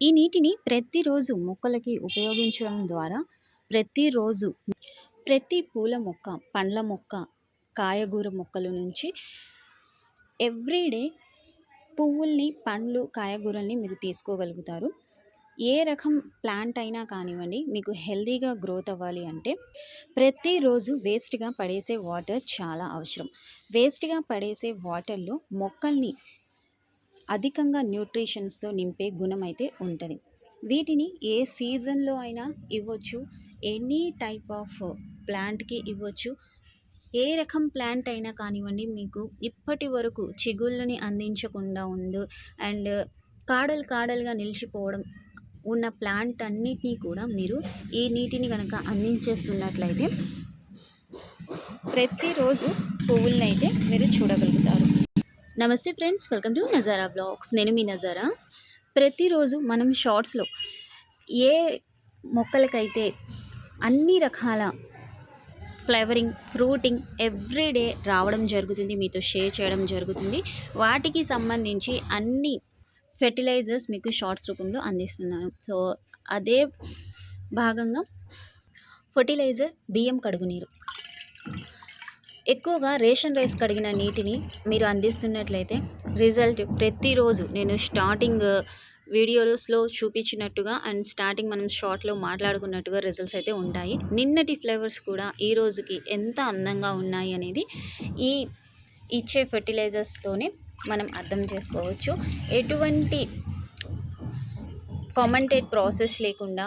ఈ నీటిని ప్రతిరోజు మొక్కలకి ఉపయోగించడం ద్వారా ప్రతిరోజు ప్రతి పూల మొక్క పండ్ల మొక్క కాయగూర మొక్కల నుంచి ఎవ్రీడే పువ్వుల్ని పండ్లు కాయగూరల్ని మీరు తీసుకోగలుగుతారు. ఏ రకం ప్లాంట్ అయినా కానివ్వండి మీకు హెల్తీగా గ్రోత్ అవ్వాలి అంటే ప్రతిరోజు వేస్ట్గా పడేసే వాటర్ చాలా అవసరం. వేస్ట్గా పడేసే వాటర్లో మొక్కల్ని అధికంగా న్యూట్రిషన్స్తో నింపే గుణం అయితే ఉంటుంది. వీటిని ఏ సీజన్లో అయినా ఇవ్వచ్చు ఎనీ టైప్ ఆఫ్ ప్లాంట్కి ఇవ్వచ్చు. ఏ రకం ప్లాంట్ అయినా కానివ్వండి మీకు ఇప్పటి వరకు చిగుళ్ళని అందించకుండా ఉంది అండ్ కాడలు కాడలుగా నిలిచిపోవడం ఉన్న ప్లాంట్ అన్నిటినీ కూడా మీరు ఈ నీటిని కనుక అందించేస్తున్నట్లయితే ప్రతిరోజు పువ్వులనైతే అయితే మీరు చూడగలుగుతారు. నమస్తే friends welcome to Nazara blogs. నేను మీ నజారా. ప్రతిరోజు మనం షార్ట్స్లో ఏ మొక్కలకైతే అన్ని రకాల ఫ్లేవరింగ్ ఫ్రూటింగ్ ఎవ్రీడే రావడం జరుగుతుంది మీతో షేర్ చేయడం జరుగుతుంది వాటికి సంబంధించి అన్ని ఫెర్టిలైజర్స్ మీకు షార్ట్స్ రూపంలో అందిస్తున్నాను. సో అదే భాగంగా ఫర్టిలైజర్ బియ్యం కడుగునీరు. ఎక్కువగా రేషన్ రైస్ కడిగిన నీటిని మీరు అందిస్తున్నట్లయితే రిజల్ట్ ప్రతిరోజు నేను స్టార్టింగ్ uh, వీడియోస్లో చూపించినట్టుగా అండ్ స్టార్టింగ్ మనం షార్ట్లో మాట్లాడుకున్నట్టుగా రిజల్ట్స్ అయితే ఉంటాయి. నిన్నటి ఫ్లేవర్స్ కూడా ఈ రోజుకి ఎంత అందంగా ఉన్నాయి అనేది ఈ ఇచ్చే ఫెర్టిలైజర్స్తోనే మనం అర్థం చేసుకోవచ్చు. ఎటువంటి ఫర్మెంటెడ్ ప్రాసెస్ లేకుండా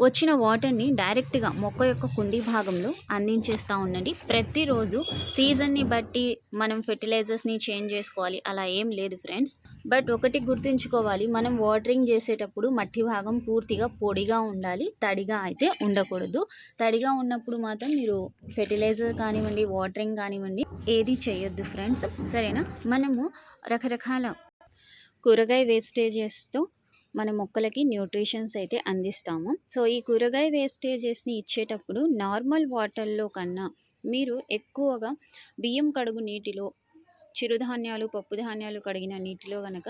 వచ్చిన వాటర్ని డైరెక్ట్గా మొక్క యొక్క కుండి భాగంలో అందించేస్తూ ఉండండి. ప్రతిరోజు సీజన్ని బట్టి మనం ఫెర్టిలైజర్స్ని చేంజ్ చేసుకోవాలి. అలా ఏం లేదు ఫ్రెండ్స్. బట్ ఒకటి గుర్తుంచుకోవాలి మనం వాటరింగ్ చేసేటప్పుడు మట్టి భాగం పూర్తిగా పొడిగా ఉండాలి తడిగా అయితే ఉండకూడదు. తడిగా ఉన్నప్పుడు మాత్రం మీరు ఫెర్టిలైజర్ కానివ్వండి వాటరింగ్ కానివ్వండి ఏది చేయొద్దు ఫ్రెండ్స్. సరేనా? మనము రకరకాల కూరగాయ వేస్టేజెస్తో మన మొక్కలకి న్యూట్రిషన్స్ అయితే అందిస్తాము. సో ఈ కూరగాయ వేస్టేజెస్ని ఇచ్చేటప్పుడు నార్మల్ వాటర్లో కన్నా మీరు ఎక్కువగా బియ్యం కడుగు నీటిలో చిరుధాన్యాలు పప్పు ధాన్యాలు కడిగిన నీటిలో కనుక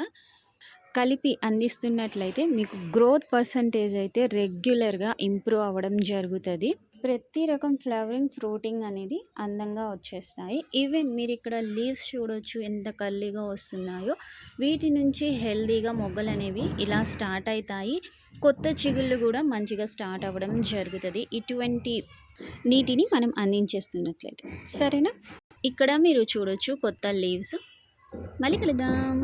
కలిపి అందిస్తున్నట్లయితే మీకు గ్రోత్ పర్సంటేజ్ అయితే రెగ్యులర్గా ఇంప్రూవ్ అవ్వడం జరుగుతుంది. ప్రతి రకం ఫ్లవరింగ్ ఫ్రూటింగ్ అనేది అందంగా వచ్చేస్తాయి. ఈవెన్ మీరు ఇక్కడ లీవ్స్ చూడొచ్చు ఎంత కల్లీగా వస్తున్నాయో. వీటి నుంచి హెల్దీగా మొగ్గలు అనేవి ఇలా స్టార్ట్ అవుతాయి. కొత్త చిగుళ్ళు కూడా మంచిగా స్టార్ట్ అవ్వడం జరుగుతుంది. ఇటువంటి నీటిని మనం అందించేస్తున్నట్లయితే. సరేనా? ఇక్కడ మీరు చూడొచ్చు కొత్త లీవ్స్. మళ్ళీ కలుద్దాం.